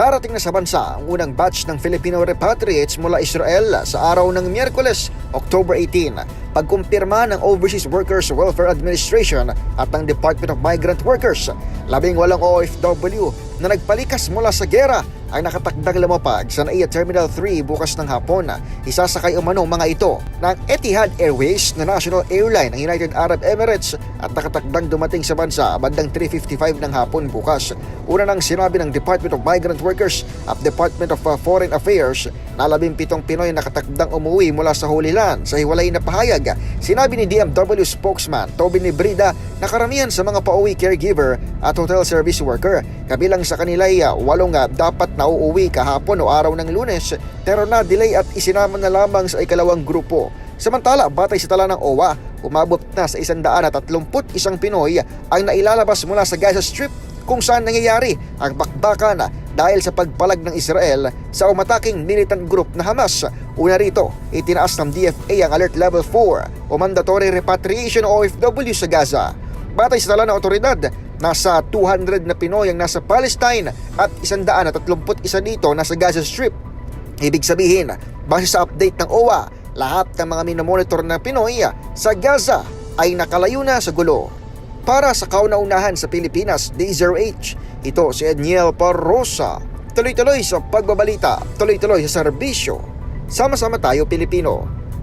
Darating na sa bansa ang unang batch ng Filipino repatriates mula Israel sa araw ng Miyerkules, October 18, pagkumpirma ng Overseas Workers Welfare Administration at ng Department of Migrant Workers. Labing walang OFW na nagpalikas mula sa gera ay nakatakdang lumapag sa NAIA Terminal 3 bukas ng hapon. Isasakay umano mga ito ng Etihad Airways na national airline ng United Arab Emirates at nakatakdang dumating sa bansa bandang 3.55 ng hapon bukas. Una nang sinabi ng Department of Migrant Workers at Department of uh, Foreign Affairs na 17 Pinoy nakatakdang umuwi mula sa Holy Land sa hiwalay na pahayag. Sinabi ni DMW spokesman Toby Nibrida na karamihan sa mga pauwi caregiver at hotel service worker. Kabilang sa kanila ay uh, walong uh, dapat na uuwi kahapon o araw ng lunes pero na-delay at isinama na lamang sa ikalawang grupo. Samantala, batay sa tala ng OWA, umabot na sa 131 Pinoy ang nailalabas mula sa Gaza Strip kung saan nangyayari ang bakbakan dahil sa pagpalag ng Israel sa umataking militant group na Hamas. Una rito, itinaas ng DFA ang Alert Level 4 o Mandatory Repatriation o OFW sa Gaza. Batay sa tala ng otoridad, nasa 200 na Pinoy ang nasa Palestine at 131 dito nasa Gaza Strip. Ibig sabihin, base sa update ng OWA, lahat ng mga minomonitor na Pinoy sa Gaza ay nakalayo na sa gulo. Para sa kauna-unahan sa Pilipinas, D0H, ito si Edniel Parrosa. Tuloy-tuloy sa pagbabalita, tuloy-tuloy sa serbisyo. Sama-sama tayo Pilipino.